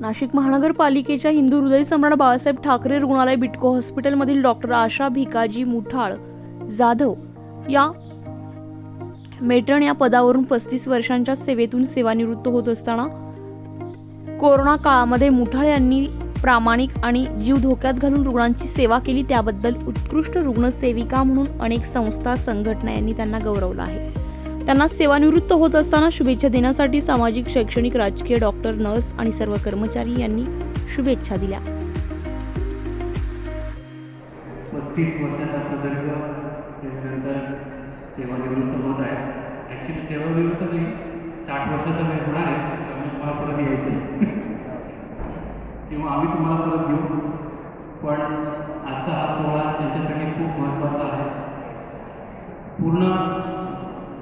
नाशिक महानगरपालिकेच्या हिंदू हृदय सम्राट बाळासाहेब ठाकरे रुग्णालय बिटको हॉस्पिटलमधील डॉक्टर आशा भिकाजी मुठाळ जाधव या मेटण या पदावरून पस्तीस वर्षांच्या सेवेतून सेवानिवृत्त होत असताना कोरोना काळामध्ये मुठाळ यांनी प्रामाणिक आणि जीव धोक्यात घालून रुग्णांची सेवा केली. त्याबद्दल उत्कृष्ट रुग्णसेविका म्हणून अनेक संस्था संघटना यांनी त्यांना गौरवलं आहे. त्यांना सेवानिवृत्त होत असताना शुभेच्छा देण्यासाठी सामाजिक शैक्षणिक राजकीय डॉक्टर नर्स आणि सर्व कर्मचारी यांनी शुभेच्छा दिल्या. बत्तीस वर्षाचा प्रदीर्घ सेवेनंतर सेवानिवृत्त होत आहे. ॲक्च्युली सेवानिवृत्त नाही साठ वर्षाचा वेळ होणार आहे त्यामुळे तुम्हाला परत यायचं किंवा आम्ही तुम्हाला परत घेऊ. पण आजचा हा सोहळा त्यांच्यासाठी खूप महत्त्वाचा आहे. पूर्ण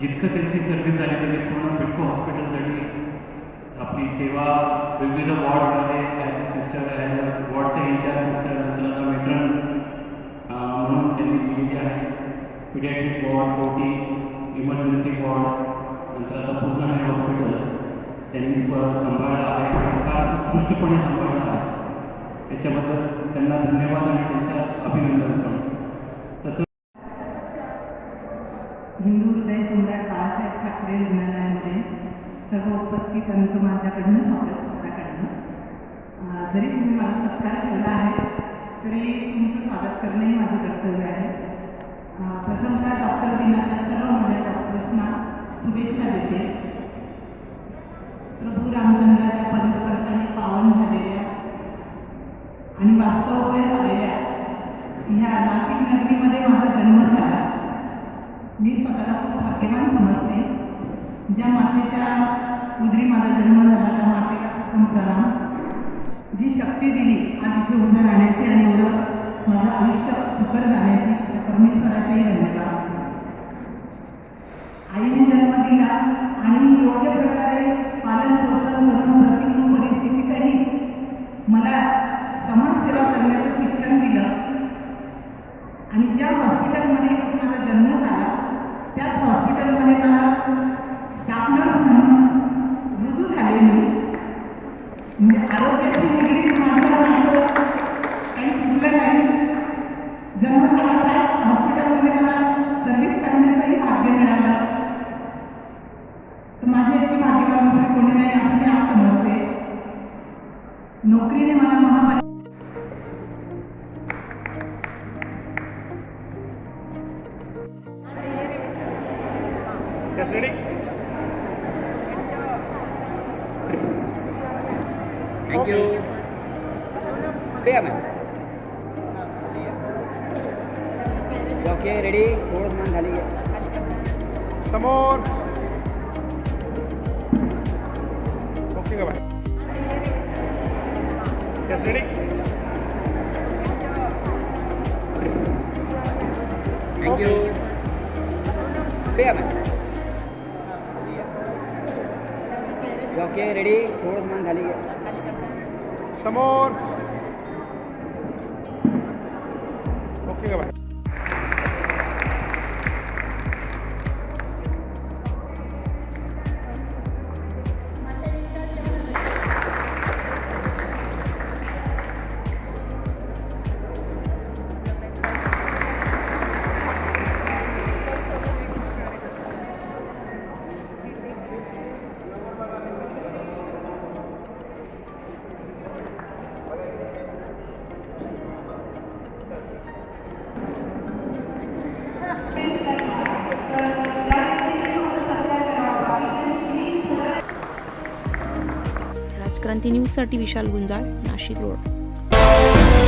जितकं त्यांची सर्व्हिस झाली त्यांनी पूर्ण बिटको हॉस्पिटलसाठी आपली सेवा विविध वॉर्डमध्ये as a sister as a वॉर्डच्या in charge sister नंतर आता मेट्रन म्हणून त्यांनी दिलेली आहे. Paediatric ward OT emergency ward नंतर आता पूर्ण हे हॉस्पिटल त्यांनी प- सांभाळलं आहे फार उत्कृष्टपणे सांभाळलं आहे. त्याच्याबद्दल त्यांना धन्यवाद आणि त्यांचं अभिनंदन करतो हिंदू हृदय सम्राट बाळासाहेब ठाकरे रुग्णालयामध्ये सर्व उपस्थितांचं माझ्याकडनं स्वागत स्वतःकडनं. जरी तुम्ही मला सत्कार ठेवला आहे तरी तुमचं स्वागत करणंही माझं कर्तव्य आहे. प्रथमतः डॉक्टर दिनाच्या सर्व माझ्या डॉक्टर्सना शुभेच्छा देते. प्रभू रामचंद्राच्या पदस्पर्शाने पावन झालेल्या आणि वास्तवमय झालेल्या ह्या नाशिक नगरीमध्ये माझा जन्म झाला मी स्वतःला खूप भाग्यवान समजते. ज्या मातेच्या उदरी माझा जन्म झाला त्या मातेला खूप प्रणाम. जी शक्ती दिली आज इथे उभं राहण्याची आणि एवढं माझं आयुष्य सुकर जाण्याची त्या परमेश्वराचेही धन्यवाद. आईने जन्म दिला आणि योग्य प्रकारे पालन पोषण करून प्रतिकूल परिस्थितीतही मला समाजसेवा करण्याचं शिक्षण दिलं. आणि ज्या हॉस्पिटलमध्ये माझा जन्म झाला त्याच हॉस्पिटलमध्ये मला स्टाफ नर्स म्हणून रुजू झाले मी. म्हणजे आरोग्याची निगडीत माझं माझं काही चुकलं नाही. जन्म झाला त्याच हॉस्पिटलमध्ये मला सर्व्हिस करण्याचंही भाग्य मिळालं. तर माझे इतकी भाग्यवान दुसरे कोणी नाही असं मी आज समजते. नोकरीने मला महापालिका थँक्यू ठीक आहे ओके रेडी थोडं मान खाली घ्या समोर ओके का बाय Yes, ready? थँक्यू ठीक आहे Okay ready थोडं मान खाली समोर. ओके का बाय राजक्रांती न्यूजसाठी विशाल गुंजाळ नाशिक रोड.